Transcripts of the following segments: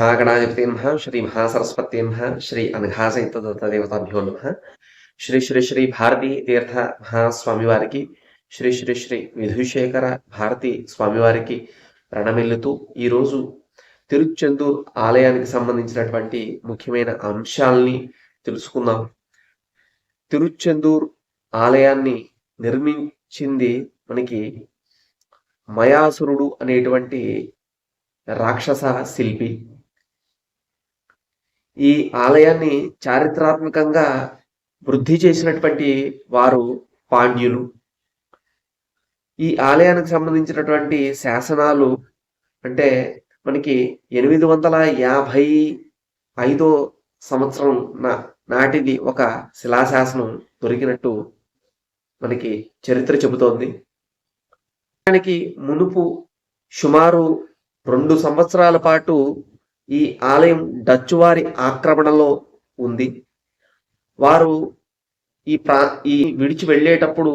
మహాగణాధిపతి నమ శ్రీ మహాసరస్వతి నమ శ్రీ అనఘాసహితదేవతాభ్యో నమ శ్రీ శ్రీ శ్రీ భారతీ తీర్థ మహాస్వామి వారికి శ్రీ శ్రీ శ్రీ విధుశేఖర భారతి స్వామివారికి ప్రణమిల్లుతూ ఈరోజు తిరుచెందూర్ ఆలయానికి సంబంధించినటువంటి ముఖ్యమైన అంశాలని తెలుసుకుందాం. తిరుచెందూర్ ఆలయాన్ని నిర్మించింది మనకి మయాసురుడు అనేటువంటి రాక్షస శిల్పి. ఈ ఆలయాన్ని చారిత్రాత్మకంగా వృద్ధి చేసినటువంటి వారు పాండ్యులు. ఈ ఆలయానికి సంబంధించినటువంటి శాసనాలు అంటే మనకి ఎనిమిది వందల యాభై ఐదో సంవత్సరం నా నాటిది ఒక శిలాశాసనం దొరికినట్టు మనకి చరిత్ర చెబుతోంది. దానికి మునుపు సుమారు రెండు సంవత్సరాల పాటు ఈ ఆలయం డచ్ వారి ఆక్రమణలో ఉంది. వారు ఈ ప్రా ఈ విడిచి వెళ్ళేటప్పుడు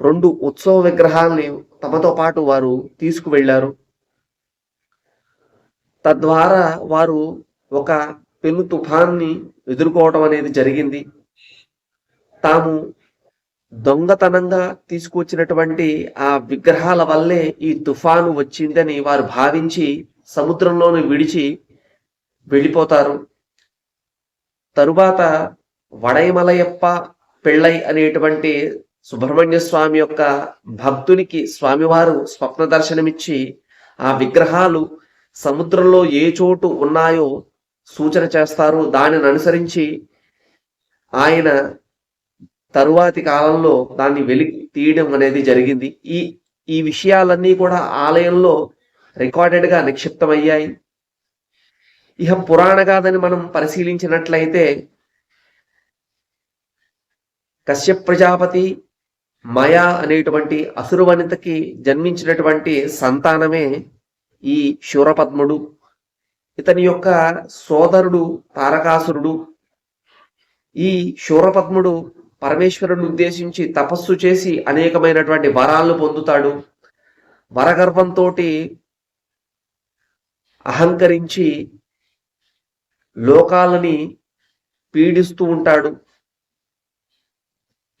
రెండు ఉత్సవ విగ్రహాల్ని తమతో పాటు వారు తీసుకువెళ్ళారు. తద్వారా వారు ఒక పెను తుఫాన్ని ఎదుర్కోవటం అనేది జరిగింది. తాము దొంగతనంగా తీసుకొచ్చినటువంటి ఆ విగ్రహాల వల్లే ఈ తుఫాను వచ్చిందని వారు భావించి సముద్రంలోని విడిచి వెళ్ళిపోతారు. తరువాత వడైమలయప్ప పెళ్ళై అనేటువంటి సుబ్రహ్మణ్య స్వామి యొక్క భక్తునికి స్వామివారు స్వప్న దర్శనమిచ్చి ఆ విగ్రహాలు సముద్రంలో ఏ చోటు ఉన్నాయో సూచన చేస్తారు. దానిని అనుసరించి ఆయన తరువాతి కాలంలో దాన్ని వెలికి తీయడం అనేది జరిగింది. ఈ ఈ విషయాలన్నీ కూడా ఆలయంలో రికార్డెడ్గా నిక్షిప్తమయ్యాయి. ఇహ పురాణగాథని మనం పరిశీలించినట్లయితే కశ్యప్ ప్రజాపతి మయా అనేటువంటి అసురువనితకి జన్మించినటువంటి సంతానమే ఈ శూరపద్ముడు. ఇతని యొక్క సోదరుడు తారకాసురుడు. ఈ శూరపద్ముడు పరమేశ్వరుని ఉద్దేశించి తపస్సు చేసి అనేకమైనటువంటి వరాలను పొందుతాడు. వరగర్భంతో అహంకరించి లోకాలని పీడిస్తూ ఉంటాడు.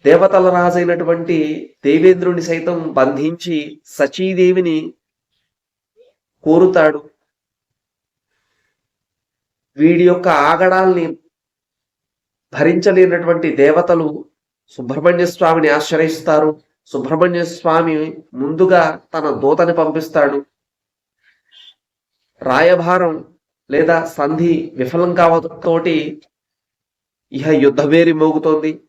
దేవతల రాజైనటువంటి దేవేంద్రుని సైతం బంధించి సచీదేవిని కోరుతాడు. వీడి యొక్క ఆగడాల్ని భరించలేనటువంటి దేవతలు సుబ్రహ్మణ్య స్వామిని ఆశ్రయిస్తారు. సుబ్రహ్మణ్య స్వామి ముందుగా తన దూతని పంపిస్తాడు. రాయభారం లేదా సంధి విఫలం కావతోటి ఇహ యుద్ధమేరి మోగుతోంది.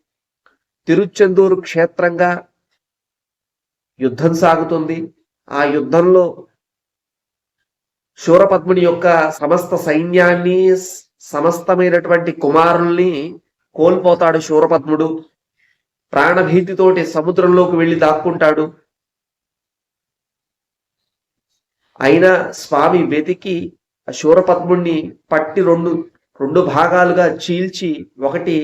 తిరుచెందూరు క్షేత్రంగా యుద్ధం సాగుతుంది. ఆ యుద్ధంలో శూరపద్ముని యొక్క సమస్త సైన్యాన్ని సమస్తమైనటువంటి కుమారుల్ని కోల్పోతాడు శూరపద్ముడు. ప్రాణభీతితోటి సముద్రంలోకి వెళ్ళి దాక్కుంటాడు. అయినా స్వామి వెతికి ఆ శూరపద్ముణ్ణి పట్టి రెండు రెండు భాగాలుగా చీల్చి ఒకటి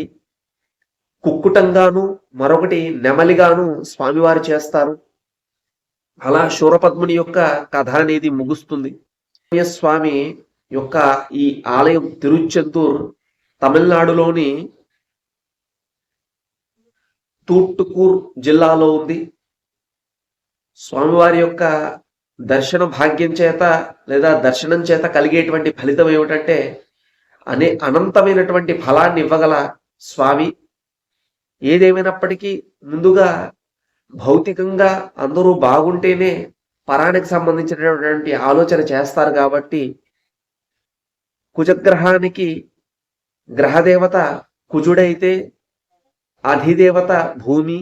కుక్కుటంగాను మరొకటి నెమలిగాను స్వామివారు చేస్తారు. అలా శూరపద్ముని యొక్క కథ అనేది ముగుస్తుంది. స్వామి యొక్క ఈ ఆలయం తిరుచెంతూర్ తమిళనాడులోని తూట్టుకూర్ జిల్లాలో ఉంది. స్వామివారి యొక్క దర్శన భాగ్యం చేత లేదా దర్శనం చేత కలిగేటువంటి ఫలితం ఏమిటంటే అనే అనంతమైనటువంటి ఫలాన్ని ఇవ్వగల స్వామి. ఏదేమైనప్పటికీ ముందుగా భౌతికంగా అందరూ బాగుంటేనే పరానికి సంబంధించినటువంటి ఆలోచన చేస్తారు కాబట్టి కుజగ్రహానికి గ్రహదేవత కుజుడైతే అధిదేవత భూమి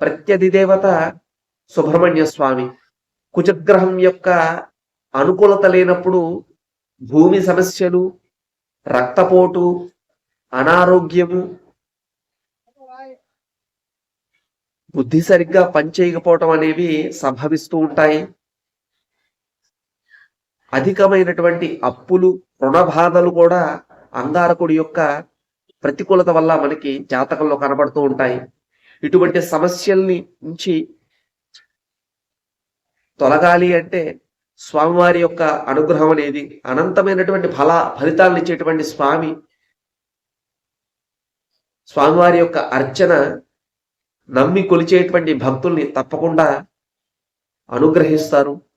ప్రత్యధిదేవత సుబ్రహ్మణ్య స్వామి. కుజగ్రహం యొక్క అనుకూలత లేనప్పుడు భూమి సమస్యలు రక్తపోటు అనారోగ్యము బుద్ధి సరిగ్గా పనిచేయకపోవటం అనేవి సంభవిస్తూ ఉంటాయి. అధికమైనటువంటి అప్పులు రుణబాధలు కూడా అంగారకుడి యొక్క ప్రతికూలత వల్ల మనకి జాతకంలో కనబడుతూ ఉంటాయి. ఇటువంటి సమస్యల్ని నుంచి తొలగాలి అంటే స్వామివారి యొక్క అనుగ్రహం అనేది అనంతమైనటువంటి ఫల ఫలితాలను ఇచ్చేటువంటి స్వామి. స్వామివారి యొక్క అర్చన నమ్మి కొలిచేటువంటి భక్తుల్ని తప్పకుండా అనుగ్రహిస్తారు.